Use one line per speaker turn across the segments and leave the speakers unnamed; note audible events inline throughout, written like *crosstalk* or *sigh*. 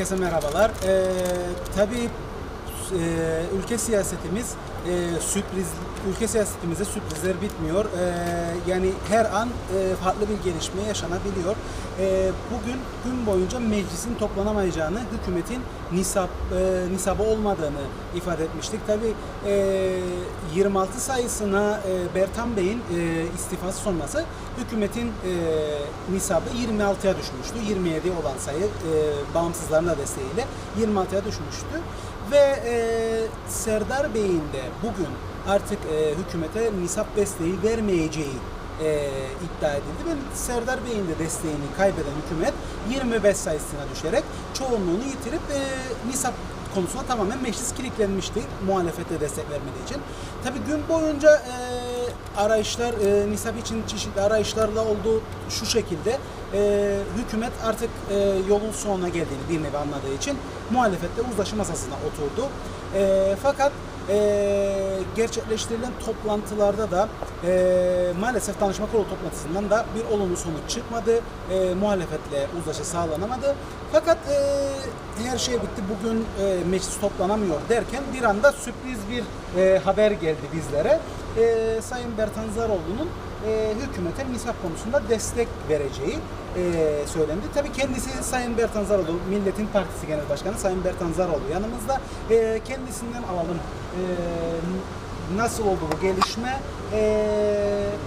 Herkese merhabalar. Ee, tabii e, ülke siyasetimiz e, sürpriz ülke siyasetimizde sürprizler bitmiyor. Ee, yani her an e, farklı bir gelişme yaşanabiliyor. Ee, bugün gün boyunca meclisin toplanamayacağını, hükümetin nisap e, nisabı olmadığını ifade etmiştik. Tabii e, 26 sayısına e, Bertan Bey'in e, istifası sonrası hükümetin e, nisabı 26'ya düşmüştü. 27 olan sayı e, bağımsızların da desteğiyle 26'ya düşmüştü. Ve e, Serdar Bey'in de bugün artık e, hükümete nisap desteği vermeyeceği e, iddia edildi. Ve Serdar Bey'in de desteğini kaybeden hükümet 25 sayısına düşerek çoğunluğunu yitirip e, nisap konusunda tamamen meclis kilitlenmişti muhalefete destek vermediği için. Tabii gün boyunca e, arayışlar, e, nisap için çeşitli arayışlarla olduğu şu şekilde e, hükümet artık e, yolun sonuna geldiğini bir nevi anladığı için muhalefetle uzlaşı masasına oturdu. E, fakat e, gerçekleştirilen toplantılarda da e, maalesef danışma kurulu toplantısından da bir olumlu sonuç çıkmadı. E, muhalefetle uzlaşı sağlanamadı. Fakat e, her şey bitti. Bugün e, meclis toplanamıyor derken bir anda sürpriz bir e, haber geldi bizlere. E, Sayın Bertan Zaroğlu'nun e, hükümete misaf konusunda destek vereceği e, söylendi. Tabii kendisi Sayın Bertan Zaroğlu, Milletin Partisi Genel Başkanı Sayın Bertan Zaroğlu yanımızda. E, kendisinden alalım. E, nasıl oldu bu gelişme? E,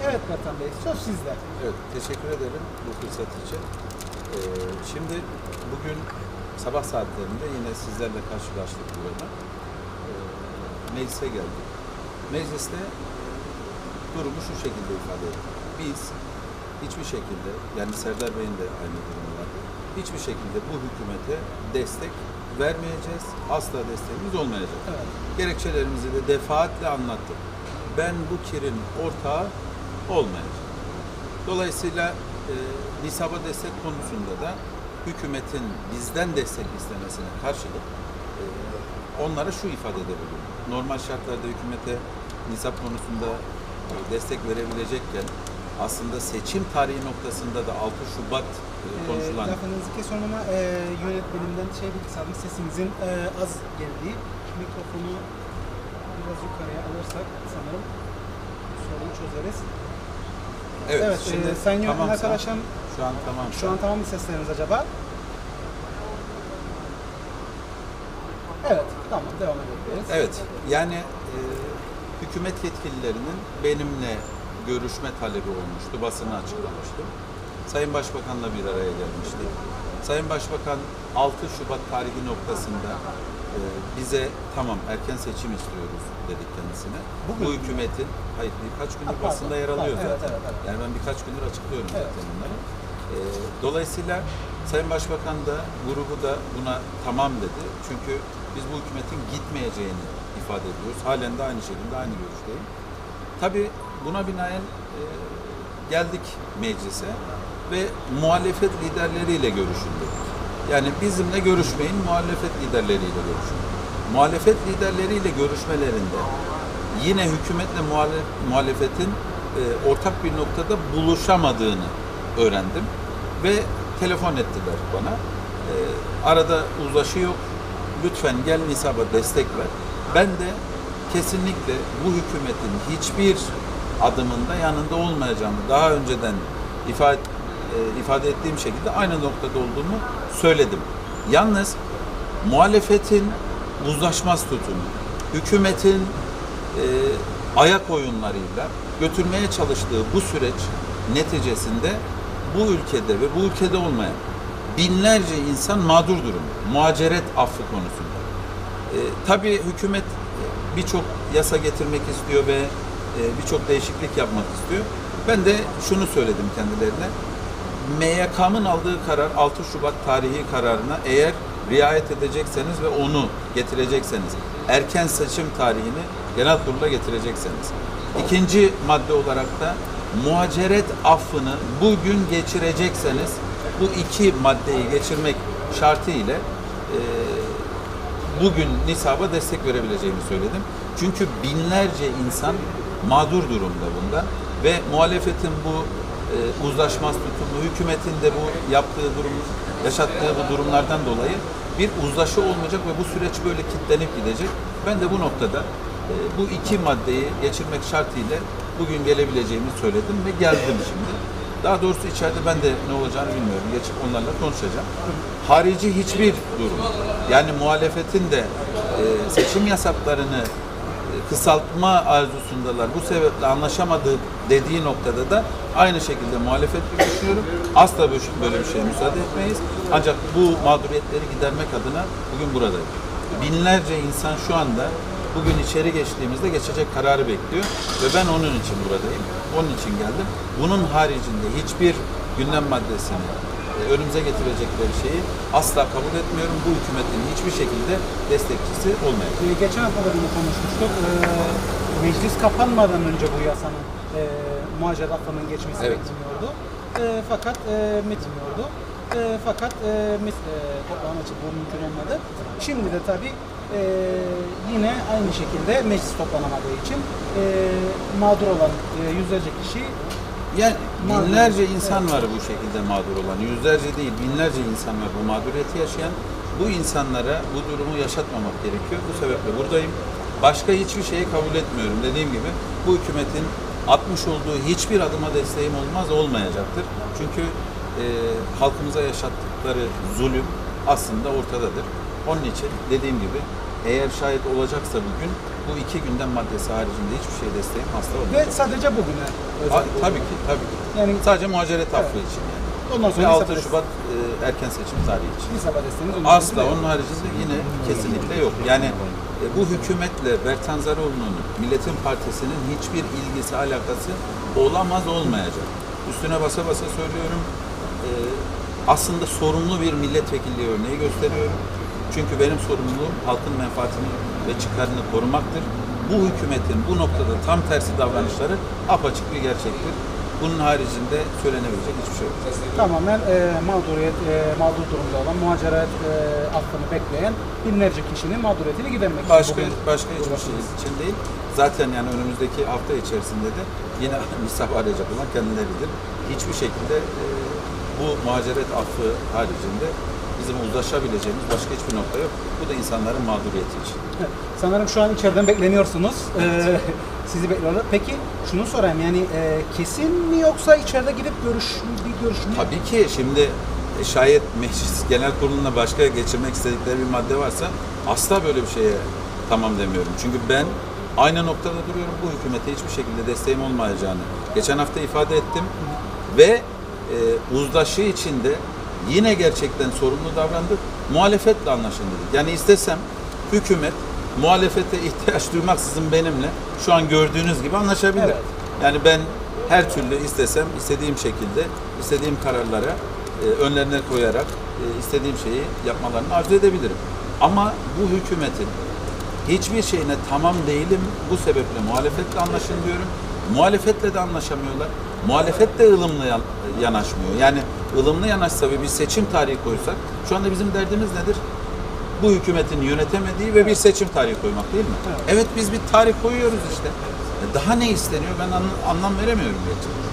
evet Bertan Bey, söz sizde.
Evet, teşekkür ederim bu fırsat için. Ee, şimdi bugün sabah saatlerinde yine sizlerle karşılaştık burada. Ee, meclise geldik. Mecliste durumu şu şekilde ifade ettik. Biz hiçbir şekilde, yani Serdar Bey'in de aynı durumu var. Hiçbir şekilde bu hükümete destek vermeyeceğiz. Asla desteğimiz olmayacak.
Evet.
Gerekçelerimizi de defaatle anlattık. Ben bu kirin ortağı olmayacağım. Dolayısıyla e, nisaba destek konusunda da hükümetin bizden destek istemesine karşılık e, onlara şu ifadede bulundum. Normal şartlarda hükümete nisap konusunda e, destek verebilecekken aslında seçim tarihi noktasında da 6 Şubat e, konuşulan
E, lafınızı kesiyorum ama e, yönetmenimden şey bilgisi aldım. Sesinizin e, az geldiği. Mikrofonu biraz yukarıya alırsak sanırım sorunu çözeriz.
Evet,
Evet,
şimdi
e, Sayın Yönetmen
tamamsa-
arkadaşım
şu an tamam.
şu an tamam mı sesleriniz acaba? Evet, tamam devam edebiliriz.
Evet, yani e, hükümet yetkililerinin benimle görüşme talebi olmuştu, basına açıklamıştım. Sayın Başbakan'la bir araya gelmiştik. Sayın Başbakan 6 Şubat tarihi noktasında e, bize tamam erken seçim istiyoruz dedik kendisine.
Bugün
Bu hükümetin, hayır birkaç
Ha,
gündür
pardon,
basında yer alıyor
pardon, evet,
zaten.
evet, evet.
Yani ben birkaç gündür açıklıyorum
Evet.
zaten bunları. E, dolayısıyla Sayın Başbakan da grubu da buna tamam dedi. Çünkü biz bu hükümetin gitmeyeceğini ifade ediyoruz. Halen de aynı şekilde aynı görüşteyim. Tabii buna binaen e, geldik meclise ve muhalefet liderleriyle görüşüldü. Yani bizimle görüşmeyin, muhalefet liderleriyle görüşün. Muhalefet liderleriyle görüşmelerinde yine hükümetle muhale- muhalefetin e, ortak bir noktada buluşamadığını öğrendim ve telefon ettiler bana. E, arada uzlaşı yok. Lütfen gel Nisab'a destek ver. Ben de kesinlikle bu hükümetin hiçbir adımında yanında olmayacağımı daha önceden ifade e, ifade ettiğim şekilde aynı noktada olduğumu söyledim. Yalnız muhalefetin uzlaşmaz tutumu, hükümetin e, ayak oyunlarıyla götürmeye çalıştığı bu süreç neticesinde bu ülkede ve bu ülkede olmayan binlerce insan mağdur durumda. Muhaceret affı konusunda. E, tabii hükümet birçok yasa getirmek istiyor ve e, birçok değişiklik yapmak istiyor. Ben de şunu söyledim kendilerine. MYK'nın aldığı karar 6 Şubat tarihi kararına eğer riayet edecekseniz ve onu getirecekseniz, erken seçim tarihini genel kurula getirecekseniz. İkinci madde olarak da muhaceret affını bugün geçirecekseniz bu iki maddeyi geçirmek şartı ile e, bugün nisaba destek verebileceğimi söyledim. Çünkü binlerce insan mağdur durumda bunda ve muhalefetin bu e, uzlaşmaz tutumlu. Hükümetin de bu yaptığı durum, yaşattığı bu durumlardan dolayı bir uzlaşı olmayacak ve bu süreç böyle kilitlenip gidecek. Ben de bu noktada e, bu iki maddeyi geçirmek şartıyla bugün gelebileceğimi söyledim ve geldim şimdi. Daha doğrusu içeride ben de ne olacağını bilmiyorum. Geçip onlarla konuşacağım. Harici hiçbir durum, yani muhalefetin de e, seçim yasaklarını e, kısaltma arzusundalar. Bu sebeple anlaşamadığı dediği noktada da aynı şekilde muhalefet gibi düşünüyorum. Asla böyle, bir şeye müsaade etmeyiz. Ancak bu mağduriyetleri gidermek adına bugün buradayım. Binlerce insan şu anda bugün içeri geçtiğimizde geçecek kararı bekliyor ve ben onun için buradayım. Onun için geldim. Bunun haricinde hiçbir gündem maddesini e, önümüze getirecekleri şeyi asla kabul etmiyorum. Bu hükümetin hiçbir şekilde destekçisi olmayacak.
Ee, geçen hafta da bunu konuşmuştuk. Ee, meclis kapanmadan önce bu yasanın e, muhacir affının geçmesi
Evet.
bekleniyordu. E, fakat e, bitmiyordu. E, fakat e, mis, e, toplama için bu mümkün olmadı. Şimdi de tabii e, yine aynı şekilde meclis toplanamadığı için e, mağdur olan e, yüzlerce kişi
Yani
Mağdur.
binlerce insan var bu şekilde mağdur olan. Yüzlerce değil, binlerce insan var bu mağduriyeti yaşayan. Bu insanlara bu durumu yaşatmamak gerekiyor. Bu sebeple buradayım. Başka hiçbir şeyi kabul etmiyorum. Dediğim gibi bu hükümetin atmış olduğu hiçbir adıma desteğim olmaz, olmayacaktır. Çünkü e, halkımıza yaşattıkları zulüm aslında ortadadır. Onun için dediğim gibi eğer şayet olacaksa bugün bu iki gündem maddesi haricinde hiçbir şey desteğim asla
ve
olmayacak.
sadece bugüne.
Ha, tabii ki, tabii ki.
Yani
Sadece muhaciret affı için yani.
ondan
Ve
sonra
6
İSAP'a
Şubat e, erken seçim tarihi için.
Desteğiniz onun
Asla onun haricinde yine kesinlikle yok. Yani e, bu hükümetle Bertan Zaraoğlu'nun Milletin Partisi'nin hiçbir ilgisi, alakası olamaz, olmayacak. Üstüne basa basa söylüyorum. e, aslında sorumlu bir milletvekilliği örneği gösteriyorum. Çünkü benim sorumluluğum halkın menfaatini ve çıkarını korumaktır. Bu hükümetin bu noktada tam tersi davranışları apaçık bir gerçektir. Bunun haricinde söylenebilecek hiçbir şey yok.
tamamen e, mağduriyet, e, mağdur durumda olan muhaciret e, affını bekleyen binlerce kişinin mağduriyetini gidermek için
Başka
bugün
başka hiçbir şey için değil. Zaten yani önümüzdeki hafta içerisinde de yine *laughs* misaf arayacak olan kendileridir. Hiçbir şekilde e, bu muhaciret affı haricinde bizim uzlaşabileceğimiz başka hiçbir nokta yok. Bu da insanların mağduriyeti için.
Evet. Sanırım şu an içeriden bekleniyorsunuz. Ee, *laughs* sizi bekliyorlar. Peki şunu sorayım yani e, kesin mi yoksa içeride gidip görüş bir görüşme?
Tabii ki şimdi e, şayet meclis genel kuruluna başka geçirmek istedikleri bir madde varsa asla böyle bir şeye tamam demiyorum. Çünkü ben aynı noktada duruyorum. Bu hükümete hiçbir şekilde desteğim olmayacağını geçen hafta ifade ettim. Ve e, uzlaşı içinde yine gerçekten sorumlu davrandık. Muhalefetle anlaşın dedik. Yani istesem hükümet muhalefete ihtiyaç duymaksızın benimle şu an gördüğünüz gibi anlaşabilir.
Evet.
Yani ben her türlü istesem istediğim şekilde istediğim kararlara e, önlerine koyarak e, istediğim şeyi yapmalarını arzu edebilirim. Ama bu hükümetin hiçbir şeyine tamam değilim. Bu sebeple muhalefetle anlaşın diyorum. Muhalefetle de anlaşamıyorlar. Muhalefet de ılımlı yan- yanaşmıyor. Yani ılımlı yanaşsa ve bir seçim tarihi koysak şu anda bizim derdimiz nedir? Bu hükümetin yönetemediği ve bir seçim tarihi koymak değil mi?
Evet.
Evet biz bir tarih koyuyoruz işte. E Daha ne isteniyor ben an- anlam veremiyorum gerçekten.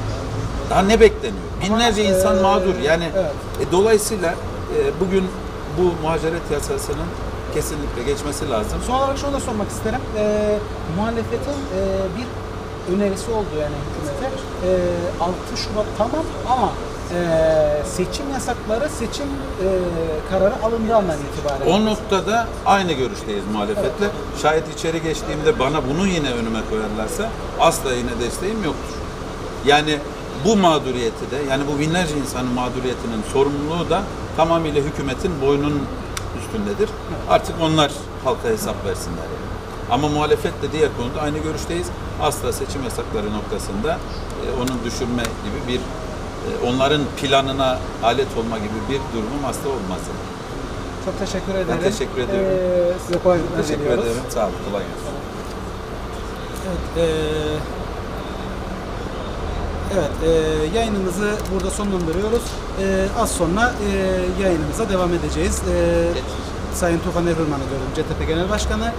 Daha ne bekleniyor? Binlerce
Ama,
insan
e,
mağdur. Yani
evet.
e, dolayısıyla e, bugün bu muhaciret yasasının kesinlikle geçmesi lazım.
Son olarak şunu da sormak isterim. Ee, muhalefetin e, bir önerisi oldu yani hükümete. Ee, 6 Şubat tamam ama e, seçim yasakları seçim e, kararı alındığı andan itibaren.
O noktada aynı görüşteyiz muhalefetle. Şayet içeri geçtiğimde bana bunu yine önüme koyarlarsa asla yine desteğim yoktur. Yani bu mağduriyeti de yani bu binlerce insanın mağduriyetinin sorumluluğu da tamamıyla hükümetin boynunun üstündedir. Artık onlar halka hesap versinler yani. Ama muhalefetle diğer konuda aynı görüşteyiz. Asla seçim yasakları noktasında e, onun düşürme gibi bir e, onların planına alet olma gibi bir durumum asla olmaz.
Çok teşekkür ederim.
teşekkür ediyorum.
Ee, size kolaylıklar
Teşekkür
diliyoruz.
ederim. Sağ olun. Kolay gelsin.
Evet, eee, evet eee, yayınımızı burada sonlandırıyoruz. Eee, az sonra eee, yayınımıza devam edeceğiz. Eee, Sayın Tufan Erhurman'ı diyorum, CTP Genel Başkanı.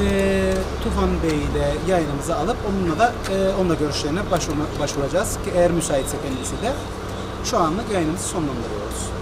E, Tufan Bey ile yayınımızı alıp onunla da e, onunla görüşlerine başvurma, başvuracağız eğer müsaitse kendisi de. Şu anlık yayınımızı sonlandırıyoruz.